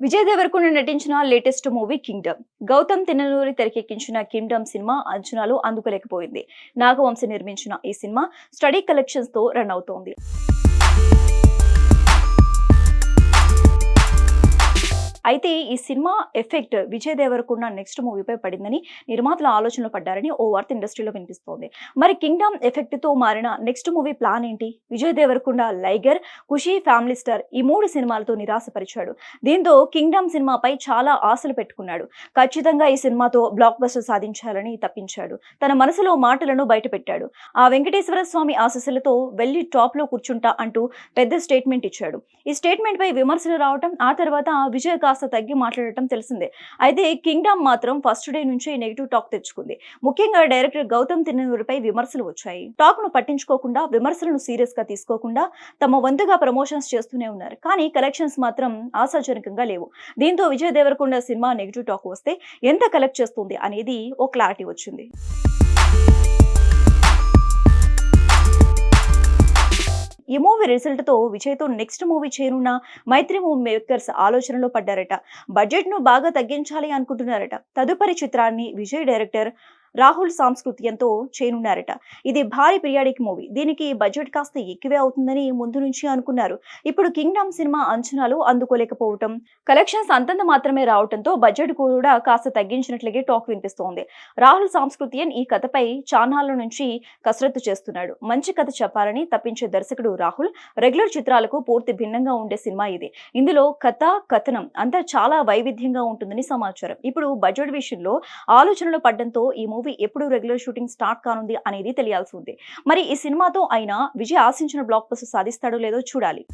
విజయ్ దేవరకొండ నటించిన latest movie Kingdom. Gautam Tinnanuri తెరకెక్కించిన Kingdom సినిమా అంచనాలు అందుకోలేకపోయింది. నాగవంశ నిర్మించిన ఈ సినిమా స్టడీ కలెక్షన్స్తో రన్ అవుతోంది. అయితే ఈ cinema effect Vijay Devarakonda next మూవీపై పడిందని నిర్మాతలు ఆలోచనలు పడ్డారని ఓ వార్త ఇండస్ట్రీలో వినిపిస్తోంది. మరి కింగ్డమ్ ఎఫెక్ట్తో మారిన నెక్స్ట్ మూవీ ప్లాన్ ఏంటి? విజయ్ దేవరకొండ లైగర్ ఖుషి ఫ్యామిలీ స్టార్ ఈ మూడు సినిమాలతో నిరాశపరిచాడు. దీంతో కింగ్డమ్ సినిమాపై చాలా ఆశలు పెట్టుకున్నాడు. ఖచ్చితంగా ఈ సినిమాతో బ్లాక్ బస్టర్ సాధించాలని తప్పించాడు. తన మనసులో మాటలను బయటపెట్టాడు. ఆ వెంకటేశ్వర స్వామి ఆశస్సులతో వెళ్ళి టాప్లో కూర్చుంటా అంటూ పెద్ద స్టేట్మెంట్ ఇచ్చాడు. ఈ స్టేట్మెంట్ పై విమర్శలు రావటం ఆ తర్వాత విజయ్ కాస్త తగ్గి మాట్లాడటం తెలిసిందే. అయితే కింగ్డమ్ మాత్రం ఫస్ట్ డే నుంచే నెగిటివ్ టాక్ తెచ్చుకుంది. ముఖ్యంగా డైరెక్టర్ గౌతమ్ తిన్నూరిపై విమర్శలు వచ్చాయి. టాక్ను పట్టించుకోకుండా విమర్శలను సీరియస్గా తీసుకోకుండా తమ వంతుగా ప్రమోషన్స్ చేస్తూనే ఉన్నారు. కానీ కలెక్షన్స్ మాత్రం ఆశాజనకంగా లేవు. దీంతో Vijay Devarakonda cinema negative talk వస్తే ఎంత కలెక్ట్ చేస్తుంది అనేది ఓ క్లారిటీ వచ్చింది. మూవీ రిజల్ట్తో విజయ్తో నెక్స్ట్ మూవీ చేయనున్న మైత్రి మూవీ మేకర్స్ ఆలోచనలో పడ్డారట. బడ్జెట్ను బాగా తగ్గించాలి అనుకుంటున్నారట. తదుపరి చిత్రాన్ని విజయ్ డైరెక్టర్ రాహుల్ సాంస్కృత్యంతో చేయనున్నారట ఇది భారీ పీరియాడిక్ మూవీ. దీనికి బడ్జెట్ కాస్త ఎక్కువే అవుతుందని ముందు నుంచి అనుకున్నారు. ఇప్పుడు కింగ్డమ్ సినిమా అంచనాలు అందుకోలేకపోవటం కలెక్షన్స్ అంతంత మాత్రమే రావటంతో బడ్జెట్ కూడా కాస్త తగ్గించినట్లుగే టాక్ వినిపిస్తోంది. రాహుల్ సాంస్కృతియన్ ఈ కథపై చానాల నుంచి కసరత్తు చేస్తున్నాడు. మంచి కథ చెప్పాలని తప్పించే దర్శకుడు రాహుల్ రెగ్యులర్ చిత్రాలకు పూర్తి భిన్నంగా ఉండే సినిమా ఇది. ఇందులో కథ కథనం అంతా చాలా వైవిధ్యంగా ఉంటుందని సమాచారం. ఇప్పుడు బడ్జెట్ విషయంలో ఆలోచనలు పడ్డంతో ఈ మూవీ ఎప్పుడు రెగ్యులర్ షూటింగ్ స్టార్ట్ కానుంది అనేది తెలియాల్సి ఉంది. మరి ఈ సినిమాతో అయినా విజయ్ ఆశించిన బ్లాక్ బస్టర్ సాధిస్తాడో లేదో చూడాలి.